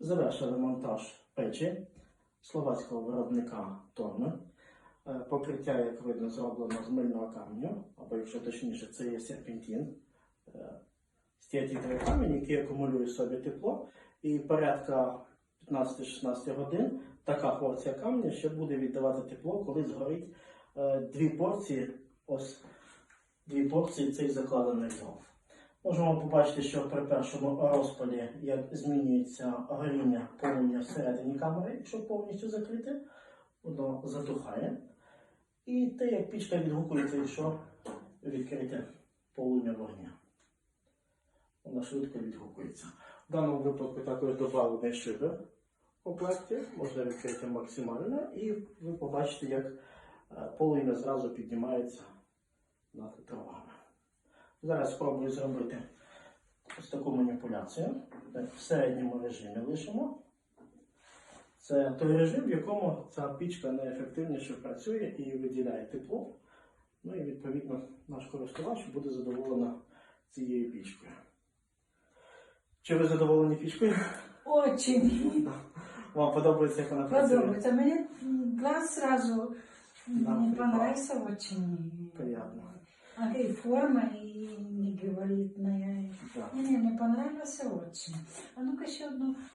Завершили монтаж печі словацького виробника Торми. Е, Покриття, як видно, зроблено з мильного каменю, або якщо точніше, це є серпентин. Е, Стіатітовий камінь, який акумулює собі тепло, і порядка 15-16 годин така порція камня ще буде віддавати тепло, коли згорить е, дві порції, ось дві порції цей закладений дров. Можемо побачити, що при першому розпалі як змінюється горіння полум'я всередині камери, якщо повністю закрите, воно затухає. І те, як пічка відгукується, якщо відкрите полум'я вогня. Вона швидко відгукується. В даному випадку також доданий шибер в комплекті, можна відкрити максимально, і ви побачите, як е, полум'я зразу піднімається над травами. Зараз спробую зробити ось таку маніпуляцію. В середньому режимі лишимо. Це той режим, в якому ця пічка найефективніше працює і виділяє тепло. Ну і відповідно наш користувач буде задоволена цією пічкою. Чи ви задоволені пічкою? Очень Вам подобається, як вона працює? подобается. Мне глаз сразу Да, понравился очень. Приятно. А и форма, и не говорит, Так. Не, не, мне понравился очень. А ну-ка еще одну